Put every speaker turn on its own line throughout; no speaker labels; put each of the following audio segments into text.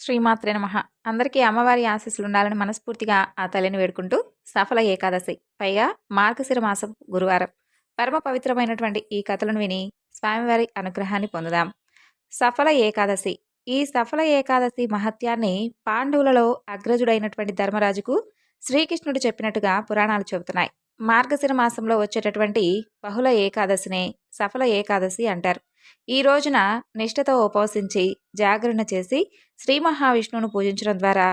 శ్రీమాత్రే నమ. అందరికీ అమ్మవారి ఆశీస్సులు ఉండాలని మనస్ఫూర్తిగా ఆ తల్లిని వేడుకుంటూ సఫల ఏకాదశి పైగా మార్గశిర మాసం గురువారం. పరమ పవిత్రమైనటువంటి ఈ కథలను విని స్వామివారి అనుగ్రహాన్ని పొందుదాం. సఫల ఏకాదశి. ఈ సఫల ఏకాదశి మహత్యాన్ని పాండవులలో అగ్రజుడైనటువంటి ధర్మరాజుకు శ్రీకృష్ణుడు చెప్పినట్టుగా పురాణాలు చెబుతున్నాయి. మార్గశిర మాసంలో వచ్చేటటువంటి బహుళ ఏకాదశినే సఫల ఏకాదశి అంటారు. ఈ రోజున నిష్ఠతో ఉపవసించి జాగరణ చేసి శ్రీ మహావిష్ణువును పూజించడం ద్వారా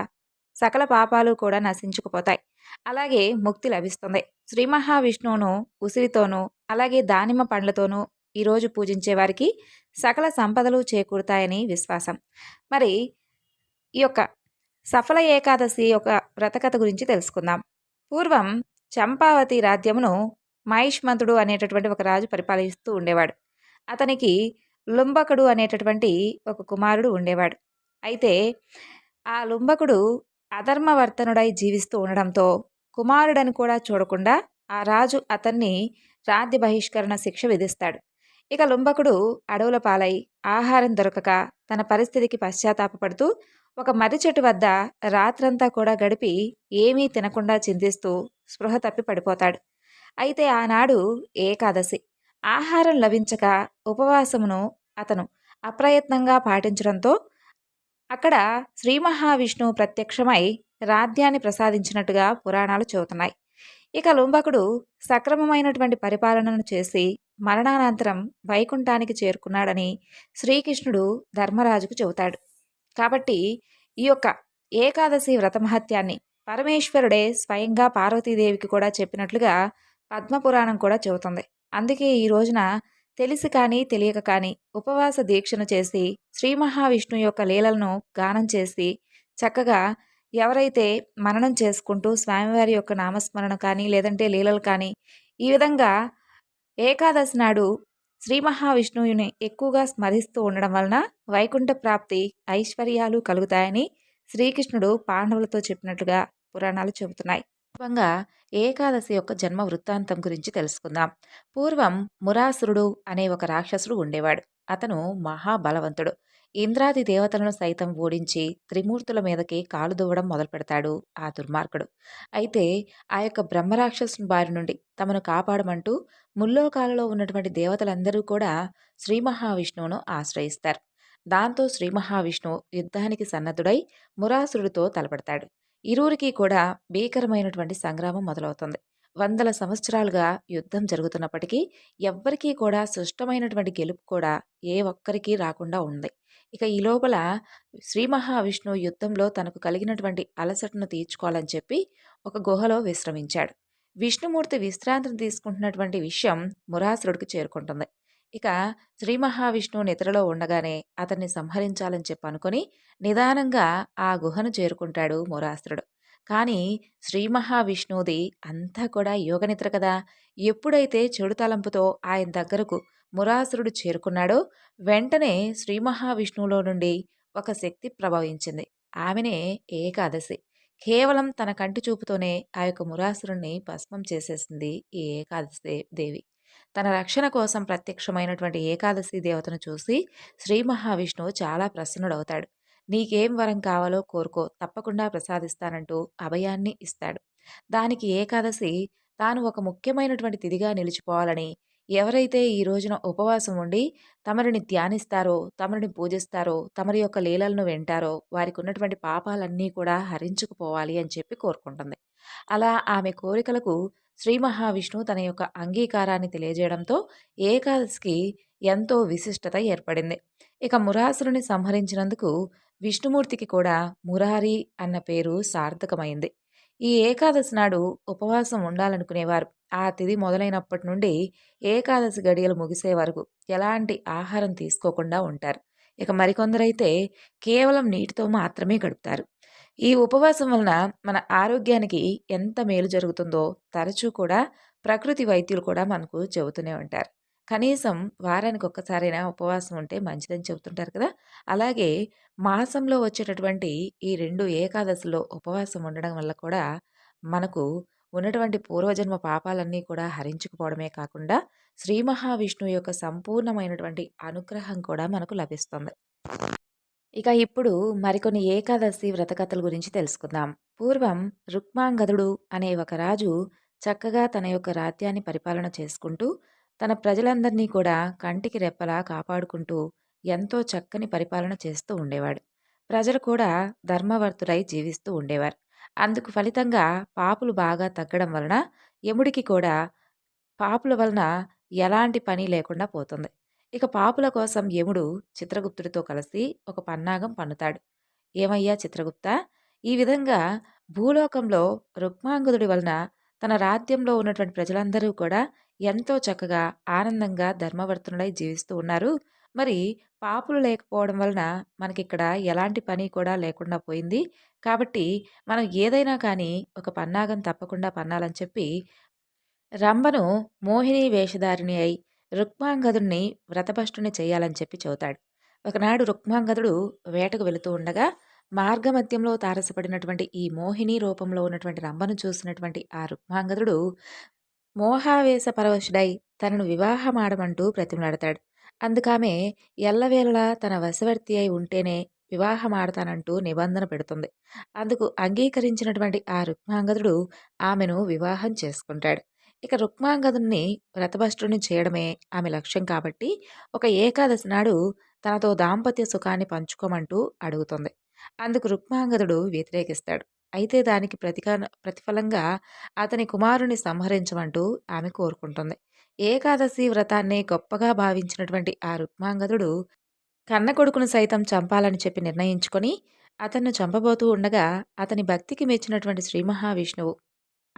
సకల పాపాలు కూడా నశించుకుపోతాయి. అలాగే ముక్తి లభిస్తుంది. శ్రీ మహావిష్ణువును ఉసిరితోనూ అలాగే దానిమ్మ పండ్లతోనూ ఈరోజు పూజించే వారికి సకల సంపదలు చేకూరుతాయని విశ్వాసం. మరి ఈ యొక్క సఫల ఏకాదశి యొక్క వ్రతకథ గురించి తెలుసుకుందాం. పూర్వం చంపావతి రాజ్యమును మహిష్మంతుడు అనేటటువంటి ఒక రాజు పరిపాలిస్తూ ఉండేవాడు. అతనికి లుంబకుడు అనేటటువంటి ఒక కుమారుడు ఉండేవాడు. అయితే ఆ లుంబకుడు అధర్మవర్తనుడై జీవిస్తూ ఉండడంతో కుమారుడని కూడా చూడకుండా ఆ రాజు అతన్ని రాజ్య బహిష్కరణ శిక్ష విధిస్తాడు. ఇక లుంబకుడు అడవుల పాలై ఆహారం దొరకక తన పరిస్థితికి పశ్చాత్తాపడుతూ ఒక మర్రి చెట్టు వద్ద రాత్రంతా కూడా గడిపి ఏమీ తినకుండా చింతిస్తూ స్పృహ తప్పి పడిపోతాడు. అయితే ఆనాడు ఏకాదశి. ఆహారం లభించక ఉపవాసమును అతను అప్రయత్నంగా పాటించడంతో అక్కడ శ్రీ మహావిష్ణువు ప్రత్యక్షమై రాధ్యాన్ని ప్రసాదించినట్టుగా పురాణాలు చెబుతున్నాయి. ఇక లుంబకుడు సక్రమమైనటువంటి పరిపాలనను చేసి మరణానంతరం వైకుంఠానికి చేరుకున్నాడని శ్రీకృష్ణుడు ధర్మరాజుకు చెబుతాడు. కాబట్టి ఈ యొక్క ఏకాదశి వ్రతమహత్యాన్ని పరమేశ్వరుడే స్వయంగా పార్వతీదేవికి కూడా చెప్పినట్లుగా పద్మపురాణం కూడా చెబుతుంది. అందుకే ఈ రోజున తెలిసి కానీ తెలియక కానీ ఉపవాస దీక్షను చేసి శ్రీ మహావిష్ణు యొక్క లీలలను గానం చేసి చక్కగా ఎవరైతే మననం చేసుకుంటూ స్వామివారి యొక్క నామస్మరణ కానీ లేదంటే లీలలు కానీ ఈ విధంగా ఏకాదశి నాడు శ్రీ మహావిష్ణువుని ఎక్కువగా స్మరిస్తూ ఉండడం వలన వైకుంఠ ప్రాప్తి ఐశ్వర్యాలు కలుగుతాయని శ్రీకృష్ణుడు పాండవులతో చెప్పినట్లుగా పురాణాలు చెబుతున్నాయి. క్లుప్తంగా ఏకాదశి యొక్క జన్మ వృత్తాంతం గురించి తెలుసుకుందాం. పూర్వం మురాసురుడు అనే ఒక రాక్షసుడు ఉండేవాడు. అతను మహాబలవంతుడు. ఇంద్రాది దేవతలను సైతం ఓడించి త్రిమూర్తుల మీదకి కాలు దువ్వడం మొదలు పెడతాడు ఆ దుర్మార్గుడు. అయితే ఆ యొక్క బ్రహ్మరాక్షసుని బారి నుండి తమను కాపాడమంటూ ముల్లోకాలలో ఉన్నటువంటి దేవతలందరూ కూడా శ్రీ మహావిష్ణువును ఆశ్రయిస్తారు. దాంతో శ్రీ మహావిష్ణువు యుద్ధానికి సన్నద్ధుడై మురాసురుడితో తలపడతాడు. ఇరువురికి కూడా భీకరమైనటువంటి సంగ్రామం మొదలవుతుంది. వందల సంవత్సరాలుగా యుద్ధం జరుగుతున్నప్పటికీ ఎవ్వరికీ కూడా సుష్టమైనటువంటి గెలుపు కూడా ఏ ఒక్కరికి రాకుండా ఉంది. ఇక ఈ లోపల శ్రీ మహావిష్ణువు యుద్ధంలో తనకు కలిగినటువంటి అలసటను తీర్చుకోవాలని చెప్పి ఒక గుహలో విశ్రమించాడు. విష్ణుమూర్తి విశ్రాంతిని తీసుకుంటున్నటువంటి విషయం మురాసురుడికి చేరుకుంటుంది. ఇక శ్రీ మహావిష్ణువు నిద్రలో ఉండగానే అతన్ని సంహరించాలని చెప్పి అనుకుని నిదానంగా ఆ గుహను చేరుకుంటాడు మురాసురుడు కానీ శ్రీ మహావిష్ణువుది అంతా కూడా యోగనిద్ర కదా. ఎప్పుడైతే చెడు తలంపుతో ఆయన దగ్గరకు మురాసురుడు చేరుకున్నాడో వెంటనే శ్రీ మహావిష్ణువులో నుండి ఒక శక్తి ప్రభవించింది ఆమెనే ఏకాదశి. కేవలం తన కంటి చూపుతోనే ఆ యొక్క మురాసురుణ్ణి భస్మం చేసేసింది ఈ ఏకాదశి దేవి. తన రక్షణ కోసం ప్రత్యక్షమైనటువంటి ఏకాదశి దేవతను చూసి శ్రీ మహావిష్ణువు చాలా ప్రసన్నుడవుతాడు. నీకేం వరం కావాలో కోరుకో తప్పకుండా ప్రసాదిస్తానంటూ అభయాన్ని ఇస్తాడు. దానికి ఏకాదశి తాను ఒక ముఖ్యమైనటువంటి తిదిగా నిలిచిపోవాలని ఎవరైతే ఈ రోజున ఉపవాసం ఉండి తమరిని ధ్యానిస్తారో తమరిని పూజిస్తారో తమరి యొక్క లీలలను వింటారో వారికి ఉన్నటువంటి పాపాలన్నీ కూడా హరించుకుపోవాలి అని చెప్పి కోరుకుంటుంది. అలా ఆమె కోరికలకు శ్రీ మహావిష్ణువు తన యొక్క అంగీకారాన్ని తెలియజేయడంతో ఏకాదశికి ఎంతో విశిష్టత ఏర్పడింది. ఇక మురాసురుని సంహరించినందుకు విష్ణుమూర్తికి కూడా మురారి అన్న పేరు సార్థకమైంది. ఈ ఏకాదశి నాడు ఉపవాసం ఉండాలనుకునేవారు. ఆ తిది మొదలైనప్పటి నుండి ఏకాదశి గడియలు ముగిసే వరకు ఎలాంటి ఆహారం తీసుకోకుండా ఉంటారు. ఇక మరికొందరైతే కేవలం నీటితో మాత్రమే గడుపుతారు. ఈ ఉపవాసం వలన మన ఆరోగ్యానికి ఎంత మేలు జరుగుతుందో తరచూ కూడా ప్రకృతి వైద్యులు కూడా మనకు చెబుతూనే ఉంటారు. కనీసం వారానికి ఒక్కసారైనా ఉపవాసం ఉంటే మంచిదని చెబుతుంటారు కదా! అలాగే మాసంలో వచ్చేటటువంటి ఈ రెండు ఏకాదశిలో ఉపవాసం ఉండడం వల్ల కూడా మనకు ఉన్నటువంటి పూర్వజన్మ పాపాలన్నీ కూడా హరించుకుపోవడమే కాకుండా శ్రీ మహావిష్ణువు యొక్క సంపూర్ణమైనటువంటి అనుగ్రహం కూడా మనకు లభిస్తుంది. ఇక ఇప్పుడు మరికొన్ని ఏకాదశి వ్రతకథల గురించి తెలుసుకుందాం. పూర్వం రుక్మాంగదుడు అనే ఒక రాజు చక్కగా తన యొక్క రాజ్యాన్ని పరిపాలన చేసుకుంటూ, తన ప్రజలందరినీ కూడా కంటికి రెప్పలా కాపాడుకుంటూ, ఎంతో చక్కని పరిపాలన చేస్తూ ఉండేవాడు. ప్రజలు కూడా ధర్మవర్తులై జీవిస్తూ ఉండేవారు. అందుకు ఫలితంగా పాపులు బాగా తగ్గడం వలన యముడికి కూడా పాపుల వలన ఎలాంటి పని లేకుండా పోతుంది. ఇక పాపుల కోసం యముడు చిత్రగుప్తుడితో కలిసి ఒక పన్నాగం పన్నుతాడు. ఏమయ్యా చిత్రగుప్త ఈ విధంగా భూలోకంలో రుక్మాంగదుడి వలన తన రాజ్యంలో ఉన్నటువంటి ప్రజలందరూ కూడా ఎంతో చక్కగా, ఆనందంగా, ధర్మవర్తనులై జీవిస్తూ ఉన్నారు. మరి పాపులు లేకపోవడం వలన మనకిక్కడ ఎలాంటి పని కూడా లేకుండా పోయింది. కాబట్టి మనం ఏదైనా కానీ ఒక పన్నాగం తప్పకుండా పన్నాలని చెప్పి రంభను మోహిని వేషధారిణి అయి రుక్మాంగదుడిని వ్రతభష్టుని చేయాలని చెప్పి చెబుతాడు. ఒకనాడు రుక్మాంగదుడు వేటకు వెళుతూ ఉండగా మార్గమధ్యంలో తారసపడినటువంటి ఈ మోహిని రూపంలో ఉన్నటువంటి రంభను చూసినటువంటి ఆ రుక్మాంగదుడు మోహావేశ పరవశుడై తనను వివాహమాడమంటూ ప్రతిమలాడతాడు. అందుకామె ఎల్లవేళలా తన వశవర్తి అయి ఉంటేనే వివాహమాడతానంటూ నిబంధన పెడుతుంది. అందుకు అంగీకరించినటువంటి ఆ రుక్మాంగదుడు ఆమెను వివాహం చేసుకుంటాడు. ఇక రుక్మాంగదుడిని వ్రతభ్రష్టుడిని చేయడమే ఆమె లక్ష్యం కాబట్టి ఒక ఏకాదశి నాడు తనతో దాంపత్య సుఖాన్ని పంచుకోమంటూ అడుగుతుంది. అందుకు రుక్మాంగదుడు వ్యతిరేకిస్తాడు. అయితే దానికి ప్రతికా ప్రతిఫలంగా అతని కుమారుని సంహరించమంటూ ఆమె కోరుకుంటుంది. ఏకాదశి వ్రతాన్ని గొప్పగా భావించినటువంటి ఆ రుక్మాంగదుడు కన్న కొడుకును సైతం చంపాలని చెప్పి నిర్ణయించుకొని అతన్ని చంపబోతూ ఉండగా అతని భక్తికి మెచ్చినటువంటి శ్రీ మహావిష్ణువు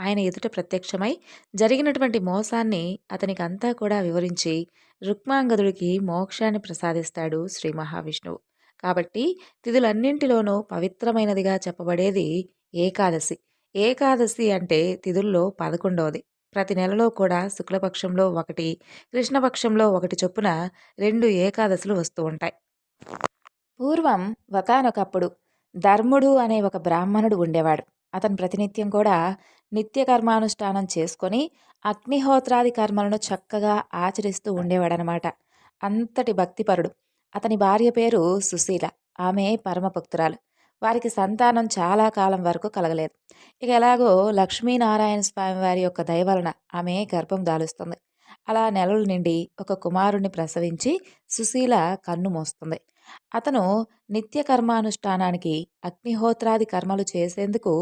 ఆయన ఎదుట ప్రత్యక్షమై జరిగినటువంటి మోసాన్ని అతనికి అంతా కూడా వివరించి రుక్మాంగదుడికి మోక్షాన్ని ప్రసాదిస్తాడు శ్రీ మహావిష్ణువు. కాబట్టి తిథులన్నింటిలోనూ పవిత్రమైనదిగా చెప్పబడేది ఏకాదశి. ఏకాదశి అంటే తిథుల్లో పదకొండవది ప్రతి నెలలో కూడా శుక్లపక్షంలో ఒకటి కృష్ణపక్షంలో ఒకటి చొప్పున రెండు ఏకాదశులు వస్తూ ఉంటాయి. పూర్వం ఒకనొకప్పుడు ధర్ముడు అనే ఒక బ్రాహ్మణుడు ఉండేవాడు. అతను ప్రతినిత్యం కూడా నిత్య కర్మానుష్ఠానం చేసుకొని అగ్నిహోత్రాది కర్మలను చక్కగా ఆచరిస్తూ ఉండేవాడనమాట. అంతటి భక్తిపరుడు. అతని భార్య పేరు సుశీల. ఆమె పరమభక్తురాలు. వారికి సంతానం చాలా కాలం వరకు కలగలేదు. ఇక ఎలాగో లక్ష్మీనారాయణ స్వామి వారి యొక్క దయ వలన ఆమె గర్భం దాలుస్తుంది. అలా నెలలు నిండి ఒక కుమారుణ్ణి ప్రసవించి సుశీల కన్ను మోస్తుంది. అతను నిత్య కర్మానుష్ఠానానికి అగ్నిహోత్రాది కర్మలు చేసేందుకు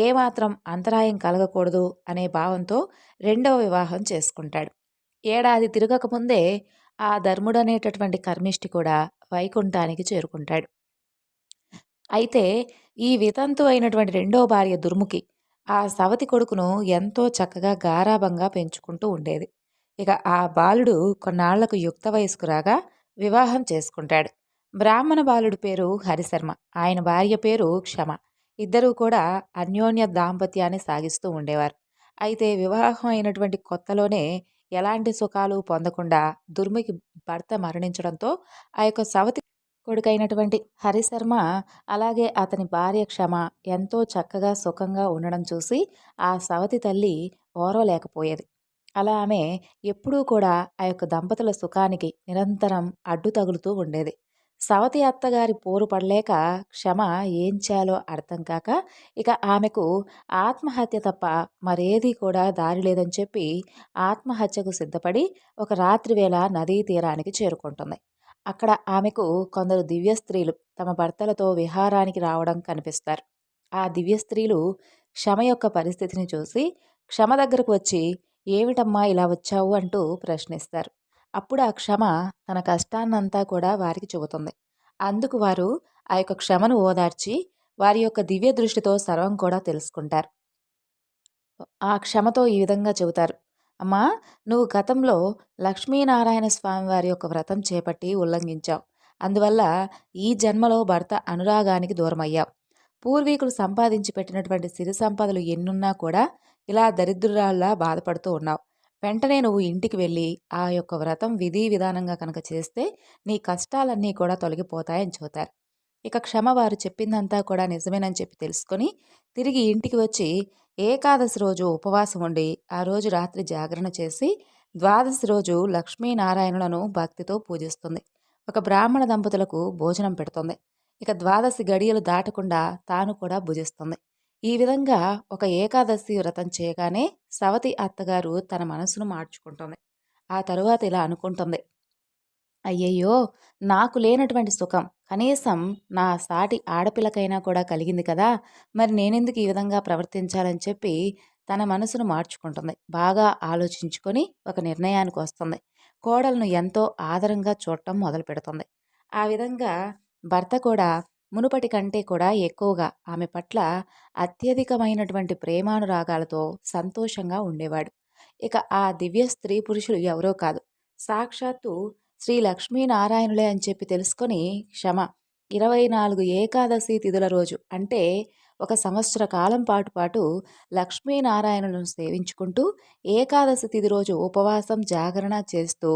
ఏమాత్రం అంతరాయం కలగకూడదు అనే భావంతో రెండవ వివాహం చేసుకుంటాడు. ఏడాది తిరగకముందే ఆ ధర్ముడనేటటువంటి కర్మిష్టి కూడా వైకుంఠానికి చేరుకుంటాడు. అయితే ఈ వితంతు అయినటువంటి రెండో భార్య దుర్ముఖి ఆ సవతి కొడుకును ఎంతో చక్కగా గారాభంగా పెంచుకుంటూ ఉండేది. ఇక ఆ బాలుడు కొన్నాళ్ళకు యుక్త వయస్కు రాగా వివాహం చేసుకుంటాడు. బ్రాహ్మణ బాలుడి పేరు హరిశర్మ. ఆయన భార్య పేరు క్షమ. ఇద్దరూ కూడా అన్యోన్య దాంపత్యాన్ని సాగిస్తూ ఉండేవారు. అయితే వివాహం అయినటువంటి కొత్తలోనే ఎలాంటి సుఖాలు పొందకుండా దుర్మికి భర్త మరణించడంతో ఆ యొక్క సవతి కొడుకైనటువంటి హరిశర్మ అలాగే అతని భార్య క్షమ ఎంతో చక్కగా సుఖంగా ఉండడం చూసి ఆ సవతి తల్లి ఓరవలేకపోయేది. అలా ఆమె ఎప్పుడూ కూడా ఆ యొక్క దంపతుల సుఖానికి నిరంతరం అడ్డు తగులుతూ ఉండేది. సవతి అత్తగారి పోరు పడలేక క్షమ ఏం చేయాలో అర్థం కాక ఇక ఆమెకు ఆత్మహత్య తప్ప మరేది కూడా దారి లేదని చెప్పి ఆత్మహత్యకు సిద్ధపడి ఒక రాత్రి వేళ నదీ తీరానికి చేరుకుంటుంది. అక్కడ ఆమెకు కొందరు దివ్య స్త్రీలు తమ భర్తలతో విహారానికి రావడం కనిపిస్తారు. ఆ దివ్య స్త్రీలు క్షమ యొక్క పరిస్థితిని చూసి క్షమ దగ్గరకు వచ్చి ఏమిటమ్మా ఇలా వచ్చావు? అంటూ ప్రశ్నిస్తారు. అప్పుడు ఆ క్షమ తన కష్టాన్నంతా కూడా వారికి చెబుతుంది. అందుకు వారు ఆ యొక్క క్షమను ఓదార్చి వారి యొక్క దివ్య దృష్టితో సర్వం కూడా తెలుసుకుంటారు. ఆ క్షమతో ఈ విధంగా చెబుతారు. అమ్మా నువ్వు గతంలో లక్ష్మీనారాయణ స్వామి వారి యొక్క వ్రతం చేపట్టి ఉల్లంఘించావు. అందువల్ల ఈ జన్మలో భర్త అనురాగానికి దూరమయ్యావు. పూర్వీకులు సంపాదించి పెట్టినటువంటి సిరి సంపదలు ఎన్నున్నా కూడా ఇలా దరిద్రురాల్లా బాధపడుతూ ఉన్నావు. వెంటనే నువ్వు ఇంటికి వెళ్ళి ఆ యొక్క వ్రతం విధి విధానంగా కనుక చేస్తే నీ కష్టాలన్నీ కూడా తొలగిపోతాయని చూతారు ఇక క్షమ వారు చెప్పిందంతా కూడా నిజమేనని చెప్పి తెలుసుకొని తిరిగి ఇంటికి వచ్చి ఏకాదశి రోజు ఉపవాసం ఉండి ఆ రోజు రాత్రి జాగరణ చేసి ద్వాదశి రోజు లక్ష్మీనారాయణులను భక్తితో పూజిస్తుంది. ఒక బ్రాహ్మణ దంపతులకు భోజనం పెడుతుంది. ఇక ద్వాదశి గడియలు దాటకుండా తాను కూడా భుజిస్తుంది. ఈ విధంగా ఒక ఏకాదశి వ్రతం చేయగానే సవతి అత్తగారు తన మనసును మార్చుకుంటుంది. ఆ తరువాత ఇలా అనుకుంటుంది. అయ్యయ్యో! నాకు లేనటువంటి సుఖం. కనీసం నా సాటి ఆడపిల్లకైనా కూడా కలిగింది కదా! మరి నేనెందుకు ఈ విధంగా ప్రవర్తించాలని చెప్పి తన మనసును మార్చుకుంటుంది. బాగా ఆలోచించుకొని ఒక నిర్ణయానికి వస్తుంది. కోడలను ఎంతో ఆదరంగా చూడటం మొదలు పెడుతుంది ఆ విధంగా భర్త కూడా మునుపటి కంటే కూడా ఎక్కువగా ఆమె పట్ల అత్యధికమైనటువంటి ప్రేమానురాగాలతో సంతోషంగా ఉండేవాడు. ఇక ఆ దివ్య స్త్రీ పురుషులు ఎవరో కాదు. సాక్షాత్తు శ్రీ లక్ష్మీనారాయణులే అని చెప్పి తెలుసుకొని క్షమ ఇరవై నాలుగు ఏకాదశి తిథుల రోజు అంటే ఒక సంవత్సర కాలం పాటు పాటు లక్ష్మీనారాయణులను సేవించుకుంటూ ఏకాదశి తిథి రోజు ఉపవాసం జాగరణ చేస్తూ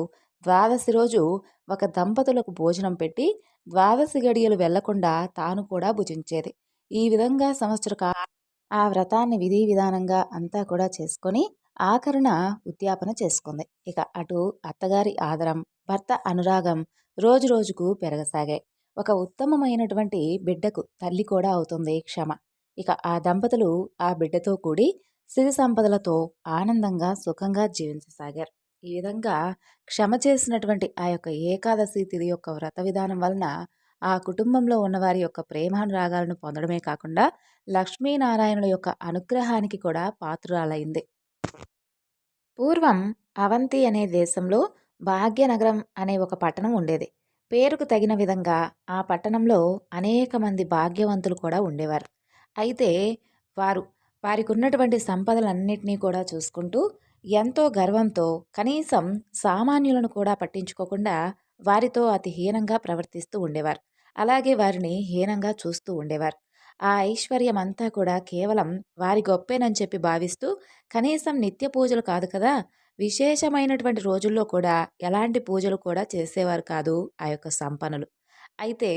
ద్వాదశి రోజు ఒక దంపతులకు భోజనం పెట్టి ద్వాదశి గడియలు వెళ్ళకుండా తాను కూడా భుజించేది. ఈ విధంగా సంవత్సర ఆ వ్రతాన్ని విధి విధానంగా అంతా కూడా చేసుకొని ఆకరణ ఉద్యాపన చేసుకుంది. ఇక అటు అత్తగారి ఆదరం భర్త అనురాగం రోజు రోజుకు పెరగసాగాయి. ఒక ఉత్తమమైనటువంటి బిడ్డకు తల్లి కూడా అవుతుంది క్షమ. ఇక ఆ దంపతులు ఆ బిడ్డతో కూడి సిరి సంపదలతో ఆనందంగా సుఖంగా జీవించసాగారు. ఈ విధంగా క్షమ చేసినటువంటి ఆ యొక్క ఏకాదశి తిథి యొక్క వ్రత విధానం వలన ఆ కుటుంబంలో ఉన్నవారి యొక్క ప్రేమానురాగాలను పొందడమే కాకుండా లక్ష్మీనారాయణుల యొక్క అనుగ్రహానికి కూడా పాత్రురాలైంది. పూర్వం అవంతి అనే దేశంలో భాగ్యనగరం అనే ఒక పట్టణం ఉండేది. పేరుకు తగిన విధంగా ఆ పట్టణంలో అనేక మంది భాగ్యవంతులు కూడా ఉండేవారు. అయితే వారు వారికి ఉన్నటువంటి సంపదలన్నింటినీ కూడా చూసుకుంటూ ఎంతో గర్వంతో కనీసం సామాన్యులను కూడా పట్టించుకోకుండా వారితో అతి హీనంగా ప్రవర్తిస్తూ ఉండేవారు. అలాగే వారిని హీనంగా చూస్తూ ఉండేవారు. ఆ ఐశ్వర్యం అంతా కూడా కేవలం వారి గొప్పేనని చెప్పి భావిస్తూ కనీసం నిత్య పూజలు కాదు కదా విశేషమైనటువంటి రోజుల్లో కూడా ఎలాంటి పూజలు కూడా చేసేవారు కాదు ఆ యొక్క సంపన్నులు. అయితే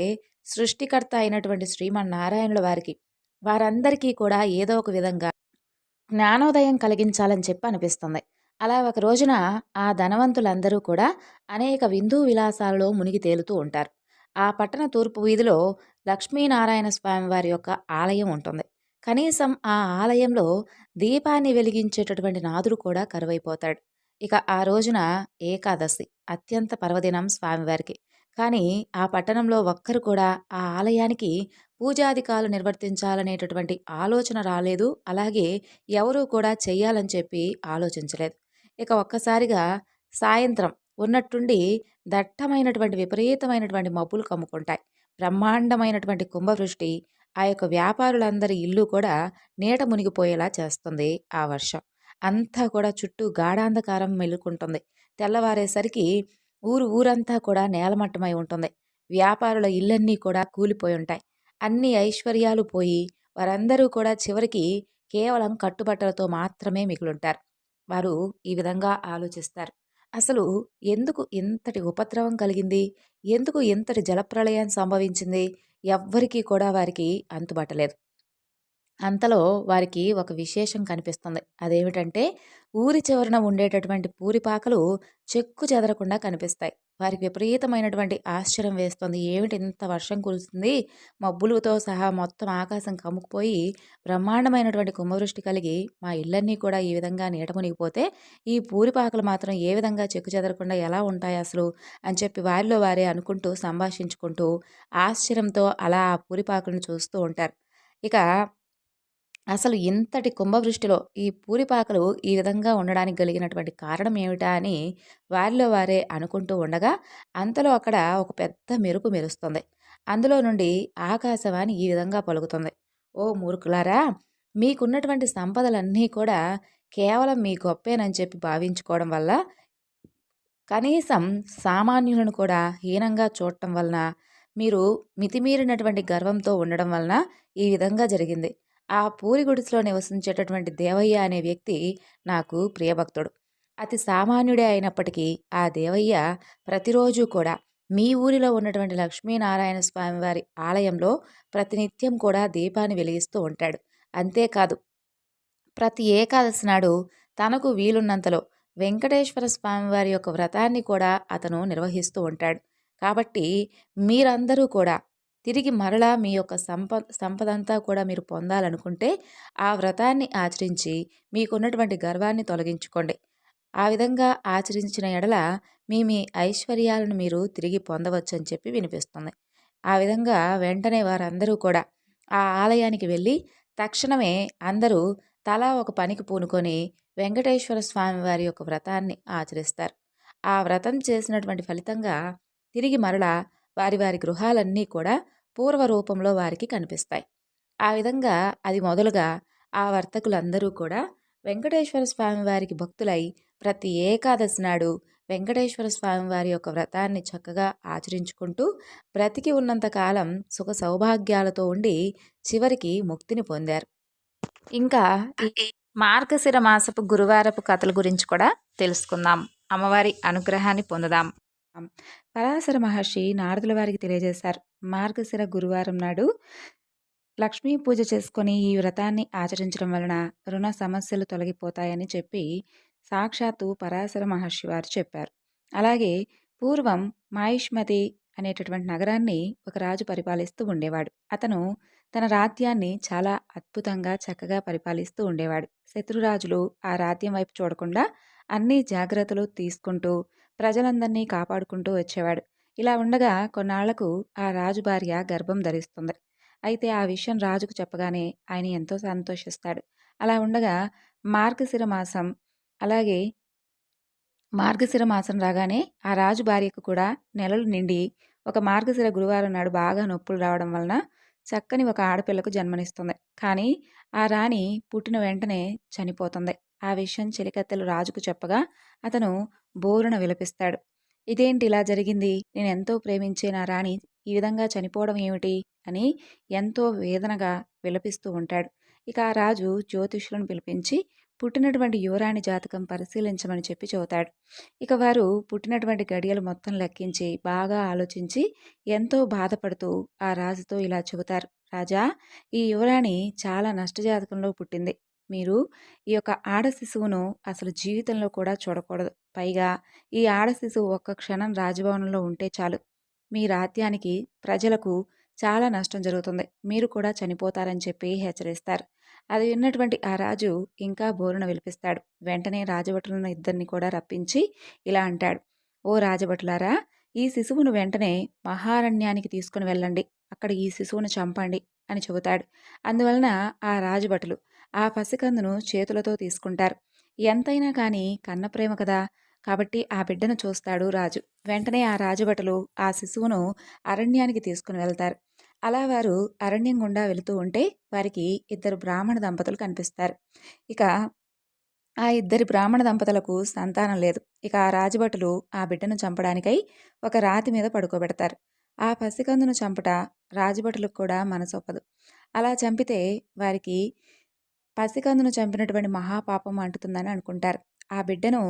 సృష్టికర్త అయినటువంటి శ్రీమన్నారాయణుల వారికి వారందరికీ కూడా ఏదో ఒక విధంగా జ్ఞానోదయం కలిగించాలని చెప్పి అనిపిస్తుంది. అలా ఒక రోజున ఆ ధనవంతులందరూ కూడా అనేక విందు విలాసాలలో మునిగి తేలుతూ ఉంటారు. ఆ పట్టణ తూర్పు వీధిలో లక్ష్మీనారాయణ స్వామి వారి యొక్క ఆలయం ఉంటుంది. కనీసం ఆ ఆలయంలో దీపాన్ని వెలిగించేటటువంటి నాదుడు కూడా కరువైపోతాడు. ఇక ఆ రోజున ఏకాదశి అత్యంత పర్వదినం స్వామివారికి. కానీ ఆ పట్టణంలో ఒక్కరు కూడా ఆ ఆలయానికి పూజాధికాలు నిర్వర్తించాలనేటటువంటి ఆలోచన రాలేదు. అలాగే ఎవరూ కూడా చెయ్యాలని చెప్పి ఆలోచించలేదు. ఇక ఒక్కసారిగా సాయంత్రం ఉన్నట్టుండి దట్టమైనటువంటి విపరీతమైనటువంటి మబ్బులు కమ్ముకుంటాయి. బ్రహ్మాండమైనటువంటి కుంభవృష్టి ఆ యొక్క వ్యాపారులందరి ఇల్లు కూడా నీట మునిగిపోయేలా చేస్తుంది ఆ వర్షం. అంతా కూడా చుట్టూ గాఢాంధకారం మెలుకుంటుంది. తెల్లవారేసరికి ఊరు ఊరంతా కూడా నేలమట్టమై ఉంటుంది. వ్యాపారుల ఇళ్ళన్నీ కూడా కూలిపోయి ఉంటాయి. అన్ని ఐశ్వర్యాలు పోయి వారందరూ కూడా చివరికి కేవలం కట్టుబట్టలతో మాత్రమే మిగులుంటారు. వారు ఈ విధంగా ఆలోచిస్తారు. అసలు ఎందుకు ఇంతటి ఉపద్రవం కలిగింది? ఎందుకు ఇంతటి జలప్రళయం సంభవించింది? ఎవ్వరికీ కూడా వారికి అంతుబట్టలేదు. అంతలో వారికి ఒక విశేషం కనిపిస్తుంది. అదేమిటంటే ఊరి చివరన ఉండేటటువంటి పూరిపాకలు చెక్కు చెదరకుండా కనిపిస్తాయి. వారికి విపరీతమైనటువంటి ఆశ్చర్యం వేస్తుంది. ఏమిటి ఇంత వర్షం కురుస్తుంది? మబ్బులతో సహా మొత్తం ఆకాశం కమ్ముకుపోయి బ్రహ్మాండమైనటువంటి కుంభవృష్టి కలిగి మా ఇళ్ళన్నీ కూడా ఈ విధంగా నీటమునిగిపోతే ఈ పూరిపాకలు మాత్రం ఏ విధంగా చెక్కు చెదరకుండా ఎలా ఉంటాయి అసలు? అని చెప్పి వారిలో వారే అనుకుంటూ సంభాషించుకుంటూ ఆశ్చర్యంతో అలా ఆ పూరిపాకులను చూస్తూ ఉంటారు. ఇక అసలు ఇంతటి కుంభవృష్టిలో ఈ పూరిపాకలు ఈ విధంగా ఉండడానికి కలిగినటువంటి కారణం ఏమిటా అని వారిలో వారే అనుకుంటూ ఉండగా అంతలో అక్కడ ఒక పెద్ద మెరుపు మెరుస్తుంది. అందులో నుండి ఆకాశవాణి ఈ విధంగా పలుకుతుంది. ఓ మూర్ఖులారా మీకున్నటువంటి సంపదలన్నీ కూడా కేవలం మీ గొప్పేనని చెప్పి భావించుకోవడం వల్ల కనీసం సామాన్యులను కూడా హీనంగా చూడటం వలన మీరు మితిమీరినటువంటి గర్వంతో ఉండడం వలన ఈ విధంగా జరిగింది. ఆ పూరి గుడిసెలో నివసించేటటువంటి దేవయ్య అనే వ్యక్తి నాకు ప్రియభక్తుడు. అతి సామాన్యుడే అయినప్పటికీ ఆ దేవయ్య ప్రతిరోజు కూడా మీ ఊరిలో ఉన్నటువంటి లక్ష్మీనారాయణ స్వామివారి ఆలయంలో ప్రతినిత్యం కూడా దీపాన్ని వెలిగిస్తూ ఉంటాడు. అంతేకాదు ప్రతి ఏకాదశి నాడు తనకు వీలున్నంతలో వెంకటేశ్వర స్వామివారి యొక్క వ్రతాన్ని కూడా అతను నిర్వహిస్తూ ఉంటాడు. కాబట్టి మీరందరూ కూడా తిరిగి మరలా మీ యొక్క సంప సంపదంతా కూడా మీరు పొందాలనుకుంటే ఆ వ్రతాన్ని ఆచరించి మీకున్నటువంటి గర్వాన్ని తొలగించుకోండి. ఆ విధంగా ఆచరించిన ఎడల మీ మీ ఐశ్వర్యాలను మీరు తిరిగి పొందవచ్చు అని చెప్పి వినిపిస్తుంది. ఆ విధంగా వెంటనే వారందరూ కూడా ఆ ఆలయానికి వెళ్ళి తక్షణమే అందరూ తలా ఒక పనికి పూనుకొని వెంకటేశ్వర స్వామి వారి యొక్క వ్రతాన్ని ఆచరిస్తారు. ఆ వ్రతం చేసినటువంటి ఫలితంగా తిరిగి మరలా వారి వారి గృహాలన్నీ కూడా పూర్వ రూపంలో వారికి కనిపిస్తాయి. ఆ విధంగా అది మొదలుగా ఆ వర్తకులందరూ కూడా వెంకటేశ్వర స్వామి వారికి భక్తులై ప్రతి ఏకాదశి నాడు వెంకటేశ్వర స్వామి వారి యొక్క వ్రతాన్ని చక్కగా ఆచరించుకుంటూ బ్రతికి ఉన్నంత కాలం సుఖ సౌభాగ్యాలతో ఉండి చివరికి ముక్తిని పొందారు. ఇంకా మార్గశిర మాసపు గురువారపు కథల గురించి కూడా తెలుసుకుందాం. అమ్మవారి అనుగ్రహాన్ని పొందుదాం. పరాశర మహర్షి నారదుల వారికి తెలియజేశారు. మార్గశిర గురువారం నాడు లక్ష్మీ పూజ చేసుకొని ఈ వ్రతాన్ని ఆచరించడం వలన రుణ సమస్యలు తొలగిపోతాయని చెప్పి సాక్షాత్తు పరాశర మహర్షి వారు చెప్పారు. అలాగే పూర్వం మాయిష్మతి అనేటటువంటి నగరాన్ని ఒక రాజు పరిపాలిస్తూ ఉండేవాడు. అతను తన రాజ్యాన్ని చాలా అద్భుతంగా చక్కగా పరిపాలిస్తూ ఉండేవాడు. శత్రురాజులు ఆ రాజ్యం వైపు చూడకుండా అన్ని జాగ్రత్తలు తీసుకుంటూ ప్రజలందరినీ కాపాడుకుంటూ వచ్చేవాడు. ఇలా ఉండగా కొన్నాళ్ళకు ఆ రాజు భార్య గర్భం ధరిస్తుంది. అయితే ఆ విషయం రాజుకు చెప్పగానే ఆయన ఎంతో సంతోషిస్తాడు. అలా ఉండగా మార్గశిర మాసం అలాగే మార్గశిర మాసం రాగానే ఆ రాజు భార్యకు కూడా నెలలు నిండి ఒక మార్గశిర గురువారం నాడు బాగా నొప్పులు రావడం వలన చక్కని ఒక ఆడపిల్లకు జన్మనిస్తుంది. కానీ ఆ రాణి పుట్టిన వెంటనే చనిపోతుంది. ఆ విషయం చెలికత్తెలు రాజుకు చెప్పగా అతను బోరున విలపిస్తాడు. ఇదేంటి ఇలా జరిగింది? నేను ఎంతో ప్రేమించే నా రాణి ఈ విధంగా చనిపోవడం ఏమిటి? అని ఎంతో వేదనగా విలపిస్తూ ఉంటాడు. ఇక ఆ రాజు జ్యోతిష్యులను పిలిపించి పుట్టినటువంటి యువరాణి జాతకం పరిశీలించమని చెప్పి చెబుతాడు. ఇక వారు పుట్టినటువంటి గడియలు మొత్తం లెక్కించి బాగా ఆలోచించి ఎంతో బాధపడుతూ ఆ రాజుతో ఇలా చెబుతారు. రాజా ఈ యువరాణి చాలా నష్టజాతకంలో పుట్టింది. మీరు ఈ యొక్క ఆడ శిశువును అసలు జీవితంలో కూడా చూడకూడదు. పైగా ఈ ఆడ శిశువు ఒక్క క్షణం రాజభవనంలో ఉంటే చాలు. మీ రాత్యానికి ప్రజలకు చాలా నష్టం జరుగుతుంది. మీరు కూడా చనిపోతారని చెప్పి హెచ్చరిస్తారు. అది విన్నటువంటి ఆ రాజు ఇంకా బోరున విలిపిస్తాడు. వెంటనే రాజభటులను ఇద్దరిని కూడా రప్పించి ఇలా అంటాడు. ఓ రాజభటులారా ఈ శిశువును వెంటనే మహారణ్యానికి తీసుకుని వెళ్ళండి. అక్కడ ఈ శిశువును చంపండి అని చెబుతాడు. అందువలన ఆ రాజభటులు ఆ పసికందును చేతులతో తీసుకుంటారు. ఎంతైనా కానీ కన్నప్రేమ కదా! కాబట్టి ఆ బిడ్డను చూస్తాడు రాజు. వెంటనే ఆ రాజభటులు ఆ శిశువును అరణ్యానికి తీసుకుని వెళ్తారు. అలా వారు అరణ్యం గుండా వెళుతూ ఉంటే వారికి ఇద్దరు బ్రాహ్మణ దంపతులు కనిపిస్తారు. ఇక ఆ ఇద్దరి బ్రాహ్మణ దంపతులకు సంతానం లేదు. ఇక ఆ రాజభటులు ఆ బిడ్డను చంపడానికై ఒక రాతి మీద పడుకోబెడతారు. ఆ పసికందును చంపట రాజభటులకు కూడా మనసొప్పదు. అలా చంపితే వారికి పసికందును చంపినటువంటి మహాపాపం అంటుతుందని అనుకుంటారు. ఆ బిడ్డను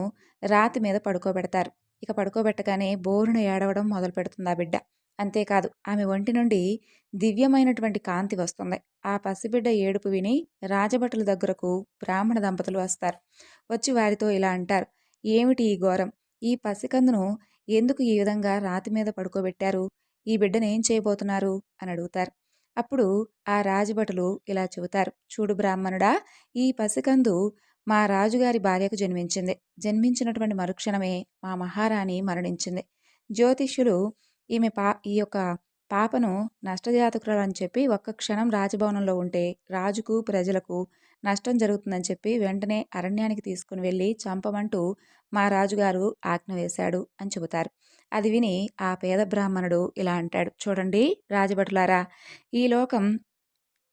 రాతి మీద పడుకోబెడతారు. ఇక పడుకోబెట్టగానే బోరున ఏడవడం మొదలు పెడుతుంది ఆ బిడ్డ. అంతేకాదు ఆమె ఒంటి నుండి దివ్యమైనటువంటి కాంతి వస్తుంది. ఆ పసిబిడ్డ ఏడుపు విని రాజభటుల దగ్గరకు బ్రాహ్మణ దంపతులు వస్తారు. వచ్చి వారితో ఇలా అంటారు. ఏమిటి ఈ ఘోరం? ఈ పసికందును ఎందుకు ఈ విధంగా రాతి మీద పడుకోబెట్టారు? ఈ బిడ్డను ఏం చేయబోతున్నారు? అని అడుగుతారు. అప్పుడు ఆ రాజభటులు ఇలా చెబుతారు చూడు బ్రాహ్మణుడా ఈ పసికందు మా రాజుగారి భార్యకు జన్మించింది. జన్మించినటువంటి మరుక్షణమే మా మహారాణి మరణించింది. జ్యోతిష్యులు ఈమె పా ఈ యొక్క పాపను నష్టజాతకురాలని చెప్పి ఒక్క క్షణం రాజభవనంలో ఉంటే రాజుకు ప్రజలకు నష్టం జరుగుతుందని చెప్పి వెంటనే అరణ్యానికి తీసుకుని వెళ్ళి చంపమంటూ మా రాజుగారు ఆజ్ఞ వేశాడు అని చెబుతారు. అది విని ఆ పేద బ్రాహ్మణుడు ఇలా అంటాడు. చూడండి రాజభటులారా ఈ లోకం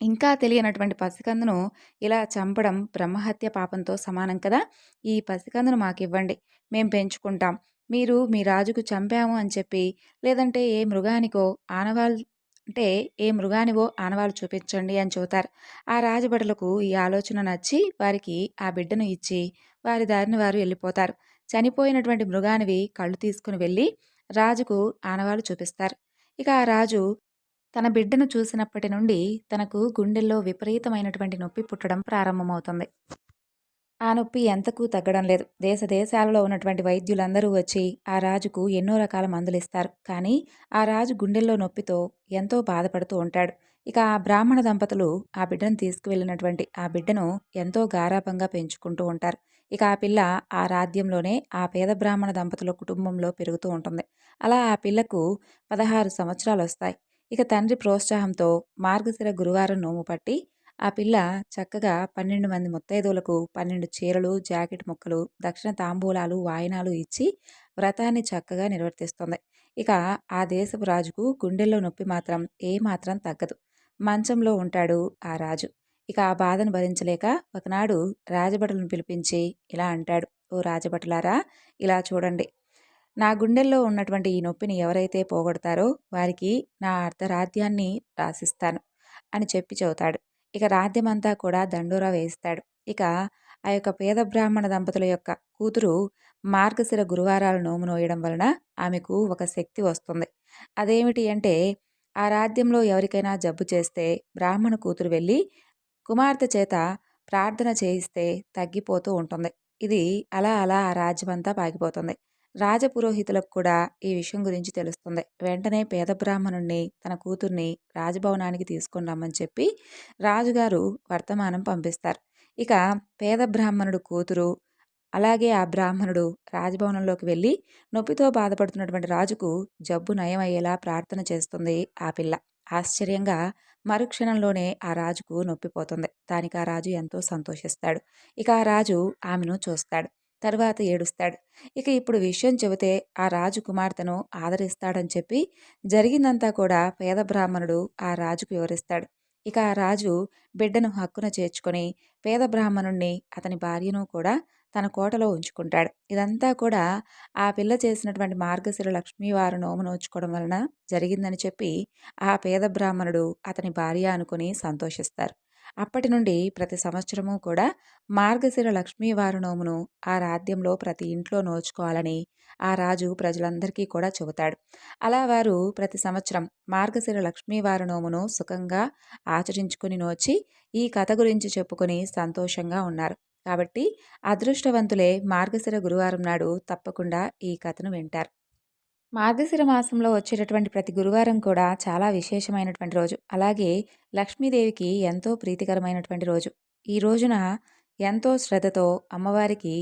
ఇంకా తెలియనటువంటి పసికందును ఇలా చంపడం బ్రహ్మహత్య పాపంతో సమానం కదా? ఈ పసికందును మాకు ఇవ్వండి మేం పెంచుకుంటాం. మీరు మీ రాజుకు చంపాము అని చెప్పి లేదంటే ఏ మృగానికో ఆనవాళ్ళు అంటే ఏ మృగానివో ఆనవాళ్ళు చూపించండి అని చెబుతారు. ఆ రాజభటులకు ఈ ఆలోచన నచ్చి వారికి ఆ బిడ్డను ఇచ్చి వారి దారిని వారు వెళ్ళిపోతారు. చనిపోయినటువంటి మృగానివి కళ్ళు తీసుకుని వెళ్ళి రాజుకు ఆనవాళ్ళు చూపిస్తారు. ఇక ఆ రాజు తన బిడ్డను చూసినప్పటి నుండి తనకు గుండెల్లో విపరీతమైనటువంటి నొప్పి పుట్టడం ప్రారంభమవుతుంది. ఆ నొప్పి ఎంతకు తగ్గడం లేదు. దేశ దేశాలలో ఉన్నటువంటి వైద్యులందరూ వచ్చి ఆ రాజుకు ఎన్నో రకాల మందులు ఇస్తారు కానీ ఆ రాజు గుండెల్లో నొప్పితో ఎంతో బాధపడుతూ ఉంటాడు. ఇక ఆ బ్రాహ్మణ దంపతులు ఆ బిడ్డను తీసుకువెళ్ళినటువంటి ఆ బిడ్డను ఎంతో గారాభంగా పెంచుకుంటూ ఉంటారు. ఇక ఆ పిల్ల ఆ రాజ్యంలోనే ఆ పేద బ్రాహ్మణ దంపతుల కుటుంబంలో పెరుగుతూ ఉంటుంది. అలా ఆ పిల్లకు పదహారు సంవత్సరాలు వస్తాయి ఇక తండ్రి ప్రోత్సాహంతో మార్గశిర గురువారం నోము పట్టి ఆ పిల్ల చక్కగా పన్నెండు మంది ముత్తైదువులకు పన్నెండు చీరలు జాకెట్ ముక్కలు దక్షిణ తాంబూలాలు వాయినాలు ఇచ్చి వ్రతాన్ని చక్కగా నిర్వర్తిస్తుంది. ఇక ఆ దేశపు రాజుకు గుండెల్లో నొప్పి మాత్రం ఏమాత్రం తగ్గదు. మంచంలో ఉంటాడు ఆ రాజు. ఇక ఆ బాధను భరించలేక ఒకనాడు రాజభటులను పిలిపించి ఇలా అంటాడు ఓ రాజభటులారా ఇలా చూడండి. నా గుండెల్లో ఉన్నటువంటి ఈ నొప్పిని ఎవరైతే పోగొడతారో వారికి నా అర్ధరాధ్యాన్ని రాసిస్తాను అని చెప్పి చెబుతాడు. ఇక రాధ్యమంతా కూడా దండోరా వేయిస్తాడు ఇక ఆ యొక్క పేద బ్రాహ్మణ దంపతుల యొక్క కూతురు మార్గశిర గురువారాలు నోము నోయడం వలన ఆమెకు ఒక శక్తి వస్తుంది. అదేమిటి అంటే ఆ రాజ్యంలో ఎవరికైనా జబ్బు చేస్తే బ్రాహ్మణ కూతురు వెళ్ళి కుమార్తె చేత ప్రార్థన చేయిస్తే తగ్గిపోతూ ఉంటుంది. ఇది అలా అలా ఆ రాజ్యమంతా పాకిపోతుంది రాజపురోహితులకు కూడా ఈ విషయం గురించి తెలుస్తుంది. వెంటనే పేద బ్రాహ్మణుణ్ణి తన కూతుర్ని రాజభవనానికి తీసుకుని రమ్మని చెప్పి రాజుగారు వర్తమానం పంపిస్తారు. ఇక పేద బ్రాహ్మణుడు కూతురు అలాగే ఆ బ్రాహ్మణుడు రాజభవనంలోకి వెళ్ళి నొప్పితో బాధపడుతున్నటువంటి రాజుకు జబ్బు నయమయ్యేలా ప్రార్థన చేస్తుంది ఆ పిల్ల. ఆశ్చర్యంగా మరుక్షణంలోనే ఆ రాజుకు నొప్పిపోతుంది. దానికి ఆ రాజు ఎంతో సంతోషిస్తాడు. ఇక ఆ రాజు ఆమెను చూస్తాడు. తరువాత ఏడుస్తాడు. ఇక ఇప్పుడు విషయం చెబితే ఆ రాజు కుమార్తెను ఆదరిస్తాడని చెప్పి జరిగిందంతా కూడా పేద బ్రాహ్మణుడు ఆ రాజుకు వివరిస్తాడు. ఇక ఆ రాజు బిడ్డను హక్కున చేర్చుకొని పేద బ్రాహ్మణుణ్ణి అతని భార్యను కూడా తన కోటలో ఉంచుకుంటాడు. ఇదంతా కూడా ఆ పిల్ల చేసినటువంటి మార్గశిర లక్ష్మీవారు నోము నోచుకోవడం వలన జరిగిందని చెప్పి ఆ పేద బ్రాహ్మణుడు అతని భార్య అనుకుని సంతోషిస్తారు. అప్పటి నుండి ప్రతి సంవత్సరము కూడా మార్గశిర లక్ష్మీవారు నోమును ఆ రాధ్యంలో ప్రతి ఇంట్లో నోచుకోవాలని ఆ రాజు ప్రజలందరికీ కూడా చెబుతాడు. అలా వారు ప్రతి సంవత్సరం మార్గశిర లక్ష్మీవారు నోమును సుఖంగా ఆచరించుకుని నోచి ఈ కథ గురించి చెప్పుకొని సంతోషంగా ఉన్నారు. కాబట్టి అదృష్టవంతులే మార్గశిర గురువారం నాడు తప్పకుండా ఈ కథను వింటారు. మార్గశిర మాసంలో వచ్చేటటువంటి ప్రతి గురువారం కూడా చాలా విశేషమైనటువంటి రోజు. అలాగే లక్ష్మీదేవికి ఎంతో ప్రీతికరమైనటువంటి రోజు. ఈ రోజున ఎంతో శ్రద్ధతో అమ్మవారికి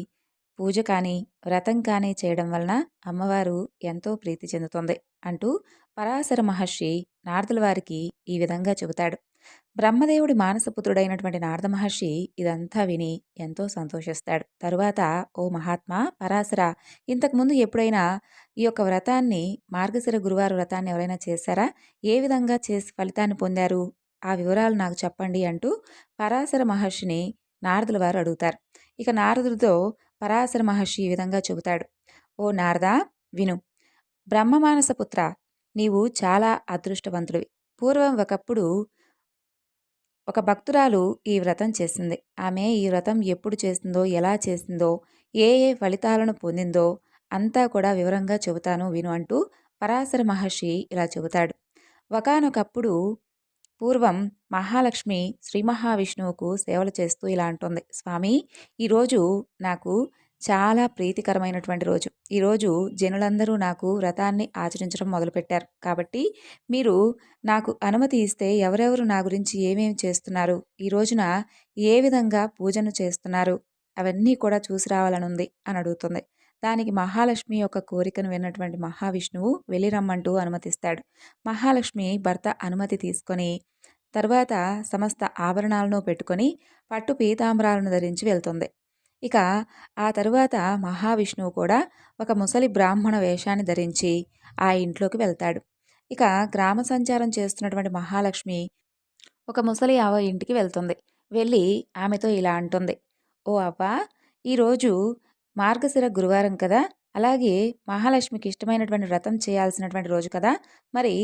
పూజ కానీ వ్రతం కానీ చేయడం వలన అమ్మవారు ఎంతో ప్రీతి చెందుతుంది అంటూ పరాశర మహర్షి నారదుల వారికి ఈ విధంగా చెబుతాడు. బ్రహ్మదేవుడి మానసపుత్రుడైనటువంటి నారద మహర్షి ఇదంతా విని ఎంతో సంతోషిస్తాడు. తరువాత ఓ మహాత్మా పరాశర ఇంతకుముందు ఎప్పుడైనా ఈ యొక్క వ్రతాన్ని మార్గశిర గురువారు వ్రతాన్ని ఎవరైనా చేశారా? ఏ విధంగా చేసి ఫలితాన్ని పొందారు? ఆ వివరాలు నాకు చెప్పండి అంటూ పరాశర మహర్షిని నారదుల వారు అడుగుతారు. ఇక నారదుడితో పరాశర మహర్షి ఈ విధంగా చెబుతాడు. ఓ నారద విను. బ్రహ్మమానసపుత్ర నీవు చాలా అదృష్టవంతుడివి. పూర్వం ఒకప్పుడు ఒక భక్తురాలు ఈ వ్రతం చేసింది. ఆమె ఈ వ్రతం ఎప్పుడు చేసిందో ఎలా చేసిందో ఏ ఏ ఫలితాలను పొందిందో అంతా కూడా వివరంగా చెబుతాను విను అంటూ పరాశర మహర్షి ఇలా చెబుతాడు. ఒకనొకప్పుడు పూర్వం మహాలక్ష్మి శ్రీ మహావిష్ణువుకు సేవలు చేస్తూ ఇలా అంటుంది. స్వామి ఈరోజు నాకు చాలా ప్రీతికరమైనటువంటి రోజు. ఈరోజు జనులందరూ నాకు వ్రతాన్ని ఆచరించడం మొదలుపెట్టారు. కాబట్టి మీరు నాకు అనుమతి ఇస్తే ఎవరెవరు నా గురించి ఏమేమి చేస్తున్నారు? ఈ రోజున ఏ విధంగా పూజను చేస్తున్నారు? అవన్నీ కూడా చూసి రావాలనుంది అని అడుగుతుంది. దానికి మహాలక్ష్మి యొక్క కోరికను విన్నటువంటి మహావిష్ణువు వెళ్ళిరమ్మంటూ అనుమతిస్తాడు. మహాలక్ష్మి భర్త అనుమతి తీసుకొని తర్వాత సమస్త ఆభరణాలను పెట్టుకొని పట్టు పీతాంబరాలను ధరించి వెళ్తుంది. ఇక ఆ తరువాత మహావిష్ణువు కూడా ఒక ముసలి బ్రాహ్మణ వేషాన్ని ధరించి ఆ ఇంట్లోకి వెళ్తాడు. ఇక గ్రామ సంచారం చేస్తున్నటువంటి మహాలక్ష్మి ఒక ముసలి ఆవ ఇంటికి వెళ్తుంది. వెళ్ళి ఆమెతో ఇలా అంటుంది. ఓ అవ్వా ఈరోజు మార్గశిర గురువారం కదా? అలాగే మహాలక్ష్మికి ఇష్టమైనటువంటి వ్రతం చేయాల్సినటువంటి రోజు కదా? మరి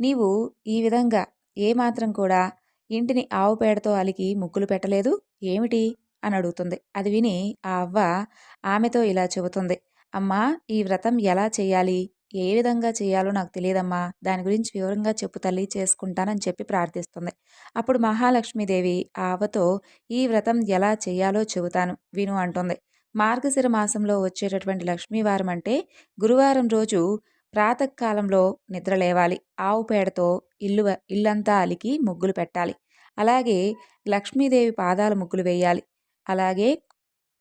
నీవు ఈ విధంగా ఏమాత్రం కూడా ఇంటిని ఆవు పేడతో అలికి ముగ్గులు పెట్టలేదు? ఏమిటి? అని అడుగుతుంది. అది విని ఆ అవ్వ ఆమెతో ఇలా చెబుతుంది. అమ్మా ఈ వ్రతం ఎలా చేయాలి? ఏ విధంగా చేయాలో నాకు తెలియదమ్మా. దాని గురించి వివరంగా చెప్పు తల్లి చేసుకుంటానని చెప్పి ప్రార్థిస్తుంది. అప్పుడు మహాలక్ష్మీదేవి ఆ అవ్వతో ఈ వ్రతం ఎలా చేయాలో చెబుతాను విను అంటుంది. మార్గశిర మాసంలో వచ్చేటటువంటి లక్ష్మీవారం అంటే గురువారం రోజు ప్రాతకాలంలో నిద్ర లేవాలి. ఆవు పేడతో ఇల్లు ఇల్లంతా అలికి ముగ్గులు పెట్టాలి. అలాగే లక్ష్మీదేవి పాదాల ముగ్గులు వేయాలి. అలాగే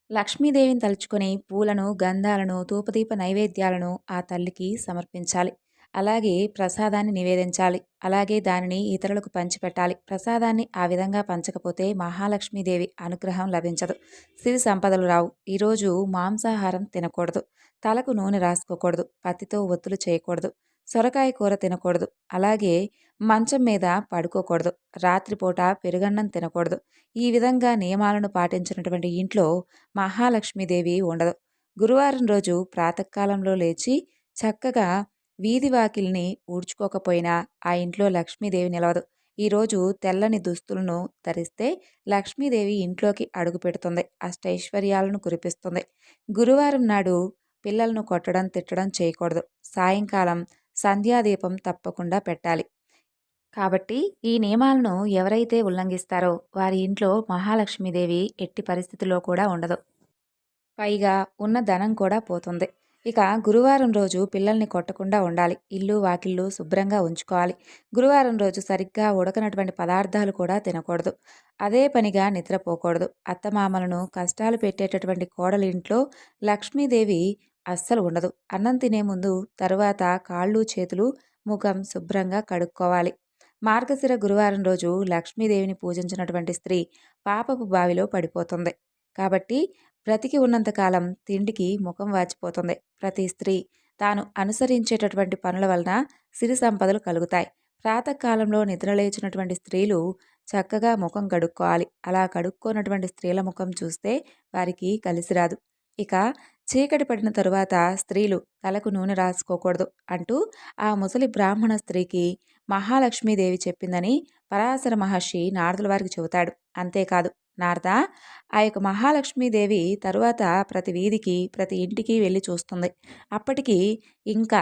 లక్ష్మీదేవిని తలుచుకొని పూలను గంధాలను తూపదీప నైవేద్యాలను ఆ తల్లికి సమర్పించాలి. అలాగే ప్రసాదాన్ని నివేదించాలి. అలాగే దానిని ఇతరులకు పంచిపెట్టాలి. ప్రసాదాన్ని ఆ విధంగా పంచకపోతే మహాలక్ష్మీదేవి అనుగ్రహం లభించదు. సిరి సంపదలు రావు. ఈరోజు మాంసాహారం తినకూడదు. తలకు నూనె రాసుకోకూడదు. పత్తితో ఒత్తులు చేయకూడదు. సొరకాయ కూర తినకూడదు. అలాగే మంచం మీద పడుకోకూడదు. రాత్రిపూట పెరుగన్నం తినకూడదు. ఈ విధంగా నియమాలను పాటించినటువంటి ఇంట్లో మహాలక్ష్మీదేవి ఉండదు. గురువారం రోజు ప్రాతకాలంలో లేచి చక్కగా వీధి వాకిల్ని ఊడ్చుకోకపోయినా ఆ ఇంట్లో లక్ష్మీదేవి నిలవదు. ఈరోజు తెల్లని దుస్తులను ధరిస్తే లక్ష్మీదేవి ఇంట్లోకి అడుగు పెడుతుంది. అష్టైశ్వర్యాలను కురిపిస్తుంది. గురువారం నాడు పిల్లలను కొట్టడం తిట్టడం చేయకూడదు. సాయంకాలం సంధ్యాదీపం తప్పకుండా పెట్టాలి. కాబట్టి ఈ నియమాలను ఎవరైతే ఉల్లంఘిస్తారో వారి ఇంట్లో మహాలక్ష్మీదేవి ఎట్టి పరిస్థితిలో కూడా ఉండదు. పైగా ఉన్న ధనం కూడా పోతుంది. ఇక గురువారం రోజు పిల్లల్ని కొట్టకుండా ఉండాలి. ఇల్లు వాకిళ్ళు శుభ్రంగా ఉంచుకోవాలి. గురువారం రోజు సరిగ్గా ఉడకనటువంటి పదార్థాలు కూడా తినకూడదు. అదే పనిగా నిద్రపోకూడదు. అత్తమామలను కష్టాలు పెట్టేటటువంటి కోడలింట్లో లక్ష్మీదేవి అస్సలు ఉండదు. అన్నం తినే ముందు తరువాత కాళ్ళు చేతులు ముఖం శుభ్రంగా కడుక్కోవాలి. మార్గశిర గురువారం రోజు లక్ష్మీదేవిని పూజించినటువంటి స్త్రీ పాపపు బావిలో పడిపోతుంది. కాబట్టి బ్రతికి ఉన్నంతకాలం తిండికి ముఖం వాచిపోతుంది. ప్రతి స్త్రీ తాను అనుసరించేటటువంటి పనుల వలన సిరి సంపదలు కలుగుతాయి. ప్రాతకాలంలో నిద్రలేచినటువంటి స్త్రీలు చక్కగా ముఖం కడుక్కోవాలి. అలా కడుక్కోనటువంటి స్త్రీల ముఖం చూస్తే వారికి కలిసిరాదు ఇక చీకటి పడిన తరువాత స్త్రీలు తలకు నూనె రాసుకోకూడదు అంటూ ఆ ముసలి బ్రాహ్మణ స్త్రీకి మహాలక్ష్మీదేవి చెప్పిందని పరాశర మహర్షి నారదుల వారికి చెబుతాడు. అంతేకాదు నారద ఆ యొక్క మహాలక్ష్మీదేవి తరువాత ప్రతి వీధికి ప్రతి ఇంటికి వెళ్ళి చూస్తుంది. అప్పటికి ఇంకా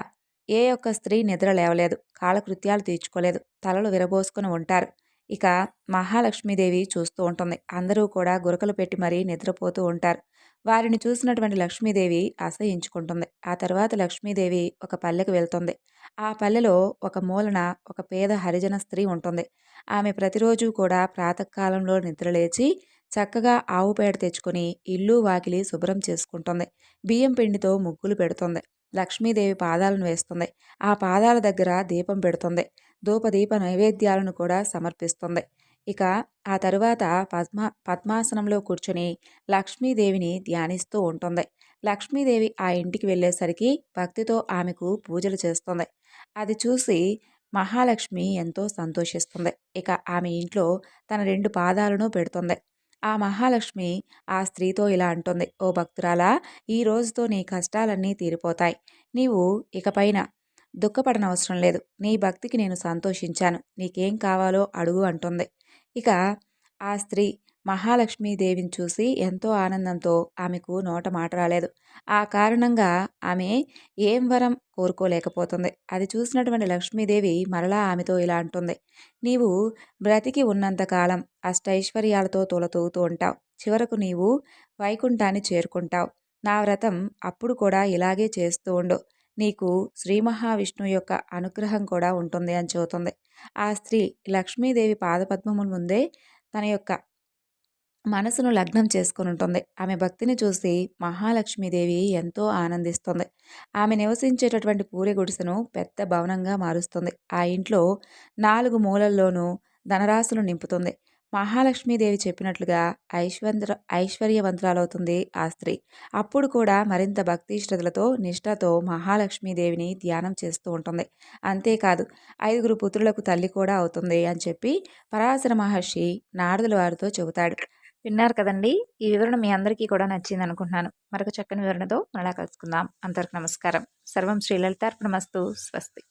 ఏ ఒక్క స్త్రీ నిద్ర లేవలేదు కాలకృత్యాలు తీర్చుకోలేదు తలలు విరబోసుకుని ఉంటారు. ఇక మహాలక్ష్మీదేవి చూస్తూ ఉంటుంది. అందరూ కూడా గురకలు పెట్టి మరీ నిద్రపోతూ ఉంటారు. వారిని చూసినటువంటి లక్ష్మీదేవి అసహించుకుంటుంది ఆ తర్వాత లక్ష్మీదేవి ఒక పల్లెకు వెళ్తుంది. ఆ పల్లెలో ఒక మూలన ఒక పేద హరిజన స్త్రీ ఉంటుంది. ఆమె ప్రతిరోజు కూడా ప్రాతకాలంలో నిద్రలేచి చక్కగా ఆవు పేడ తెచ్చుకొని ఇల్లు వాకిలి శుభ్రం చేసుకుంటుంది. బియ్యం పిండితో ముగ్గులు పెడుతుంది. లక్ష్మీదేవి పాదాలను వేస్తుంది. ఆ పాదాల దగ్గర దీపం పెడుతుంది. ధూపదీప నైవేద్యాలను కూడా సమర్పిస్తుంది. ఇక ఆ తరువాత పద్మ పద్మాసనంలో కూర్చుని లక్ష్మీదేవిని ధ్యానిస్తూ ఉంటుంది. లక్ష్మీదేవి ఆ ఇంటికి వెళ్ళేసరికి భక్తితో ఆమెకు పూజలు చేస్తుంది. అది చూసి మహాలక్ష్మి ఎంతో సంతోషిస్తుంది. ఇక ఆమె ఇంట్లో తన రెండు పాదాలను పెడుతుంది. ఆ మహాలక్ష్మి ఆ స్త్రీతో ఇలా అంటుంది ఓ భక్తురాలా ఈ రోజుతో నీ కష్టాలన్నీ తీరిపోతాయి. నీవు ఇకపైన దుఃఖపడనవసరం లేదు. నీ భక్తికి నేను సంతోషించాను. నీకేం కావాలో అడుగు అంటుంది. ఇక ఆ స్త్రీ మహాలక్ష్మీదేవిని చూసి ఎంతో ఆనందంతో ఆమెకు నోట మాట రాలేదు. ఆ కారణంగా ఆమె ఏం వరం కోరుకోలేకపోతుంది. అది చూసినటువంటి లక్ష్మీదేవి మరలా ఆమెతో ఇలా అంటుంది. నీవు బ్రతికి ఉన్నంతకాలం అష్టైశ్వర్యాలతో తొలతూగుతూ ఉంటావు. చివరకు నీవు వైకుంఠాన్ని చేరుకుంటావు. నా వ్రతం అప్పుడు కూడా ఇలాగే చేస్తూ ఉండు. నీకు శ్రీ మహావిష్ణువు యొక్క అనుగ్రహం కూడా ఉంటుంది అని చెబుతుంది. ఆ స్త్రీ లక్ష్మీదేవి పాదపద్మముల ముందే తన యొక్క మనసును లగ్నం చేసుకుని ఉంటుంది. ఆమె భక్తిని చూసి మహాలక్ష్మీదేవి ఎంతో ఆనందిస్తుంది. ఆమె నివసించేటటువంటి పూరి గుడిసెను పెద్ద భవనంగా మారుస్తుంది. ఆ ఇంట్లో నాలుగు మూలల్లోనూ ధనరాశులు నింపుతుంది. మహాలక్ష్మీదేవి చెప్పినట్లుగా ఐశ్వంద్ర ఐశ్వర్యవంతురాలవుతుంది ఆ స్త్రీ. అప్పుడు కూడా మరింత భక్తి శ్రద్ధలతో నిష్ఠతో మహాలక్ష్మీదేవిని ధ్యానం చేస్తూ ఉంటుంది. అంతేకాదు ఐదుగురు పుత్రులకు తల్లి కూడా అవుతుంది అని చెప్పి పరాశర మహర్షి నారదుల వారితో చెబుతాడు. విన్నారు కదండి? ఈ వివరణ మీ అందరికీ కూడా నచ్చింది అనుకుంటున్నాను. మరొక చక్కని వివరణతో మళ్ళా కలుసుకుందాం. అందరికి నమస్కారం. సర్వం శ్రీలలితార్పణమస్తు స్వస్తి.